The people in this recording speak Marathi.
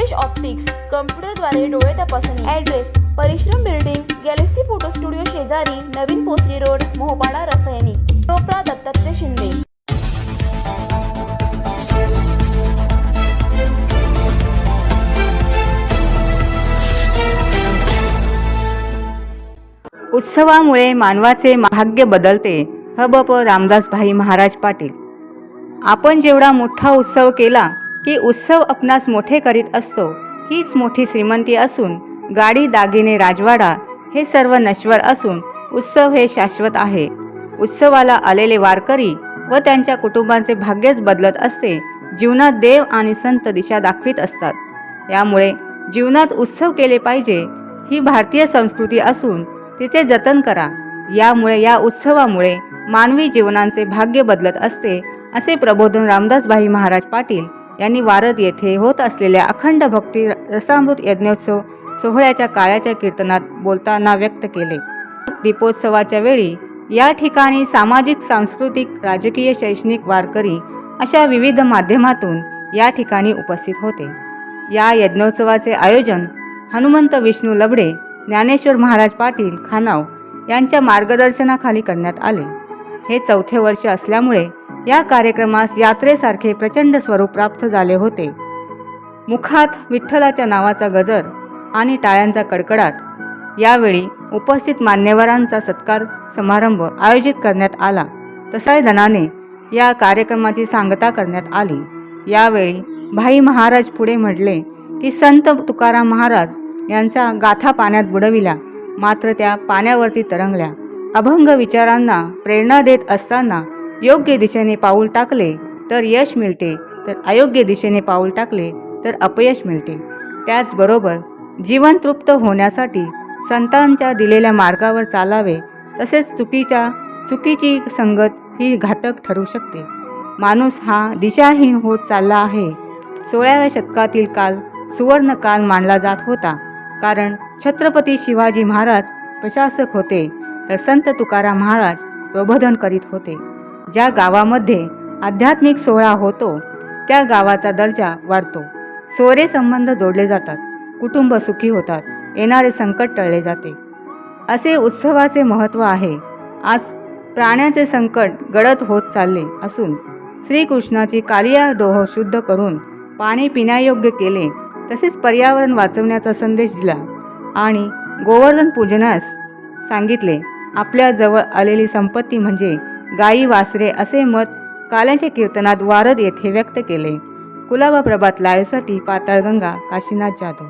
नरेश ऑप्टिक्स कम्प्युटरद्वारे डोळे तपासणी. ॲड्रेस परिश्रम बिल्डिंग गॅलेक्सी फोटो स्टुडिओ शेजारी नवीन पोसरी रोड मोहपाडा रसायनी. टोपरा दत्तात्रय शिंदे. उत्सवामुळे मानवाचे भाग्य बदलते. हबप रामदासभाई महाराज पाटील. आपण जेवढा मोठा उत्सव केला की उत्सव आपणास मोठे करीत असतो. हीच मोठी श्रीमंती असून गाडी दागिने राजवाडा हे सर्व नश्वर असून उत्सव हे शाश्वत आहे. उत्सवाला आलेले वारकरी व त्यांच्या कुटुंबांचे भाग्यच बदलत असते. जीवनात देव आणि संत दिशा दाखवित असतात. यामुळे जीवनात उत्सव केले पाहिजे ही भारतीय संस्कृती असून तिचे जतन करा. यामुळे या उत्सवामुळे मानवी जीवनांचे भाग्य बदलत असते असे प्रबोधन रामदासभाई महाराज पाटील यांनी वारद येथे होत असलेल्या अखंड भक्ती रसामृत यज्ञोत्सव सोहळ्याच्या काळाच्या कीर्तनात बोलताना व्यक्त केले. दीपोत्सवाच्या वेळी या ठिकाणी सामाजिक सांस्कृतिक राजकीय शैक्षणिक वारकरी अशा विविध माध्यमातून या ठिकाणी उपस्थित होते. या यज्ञोत्सवाचे आयोजन हनुमंत विष्णू लबडे ज्ञानेश्वर महाराज पाटील खानाव यांच्या मार्गदर्शनाखाली करण्यात आले. हे चौथे वर्ष असल्यामुळे या कार्यक्रमास यात्रेसारखे प्रचंड स्वरूप प्राप्त झाले होते. मुखात विठ्ठलाच्या नावाचा गजर आणि टाळ्यांचा कडकडाट यावेळी उपस्थित मान्यवरांचा सत्कार समारंभ आयोजित करण्यात आला. तसाय धनाने या कार्यक्रमाची सांगता करण्यात आली. यावेळी भाई महाराज पुढे म्हटले की संत तुकाराम महाराज यांचा गाथा पाण्यात बुडविला मात्र त्या पाण्यावरती तरंगल्या. अभंग विचारांना प्रेरणा देत असताना योग्य दिशेने पाऊल टाकले तर यश मिळते तर अयोग्य दिशेने पाऊल टाकले तर अपयश मिळते. त्याचबरोबर जीवन तृप्त होण्यासाठी संतांच्या दिलेल्या मार्गावर चालावे तसेच चुकीच्या चुकीची संगत ही घातक ठरू शकते. माणूस हा दिशाहीन होत चालला आहे. सोळाव्या शतकातील काल सुवर्ण काल मानला जात होता. कारण छत्रपती शिवाजी महाराज प्रशासक होते तर संत तुकाराम महाराज प्रबोधन करीत होते. ज्या गावामध्ये आध्यात्मिक सोहळा होतो त्या गावाचा दर्जा वाढतो. सोरे संबंध जोडले जातात कुटुंब सुखी होतात येणारे संकट टळले जाते. असे उत्सवाचे महत्त्व आहे. आज प्राण्याचे संकट गडद होत चालले असून श्रीकृष्णाची कालिया डोह शुद्ध करून पाणी पिण्यायोग्य केले तसेच पर्यावरण वाचवण्याचा संदेश दिला आणि गोवर्धन पूजनास सांगितले. आपल्याजवळ आलेली संपत्ती म्हणजे गायी वासरे असे मत काल्याच्या कीर्तनात वारद येथे व्यक्त केले. कुलाबा प्रभात लाईव्हसाठी पाताळगंगा काशीनाथ जाधव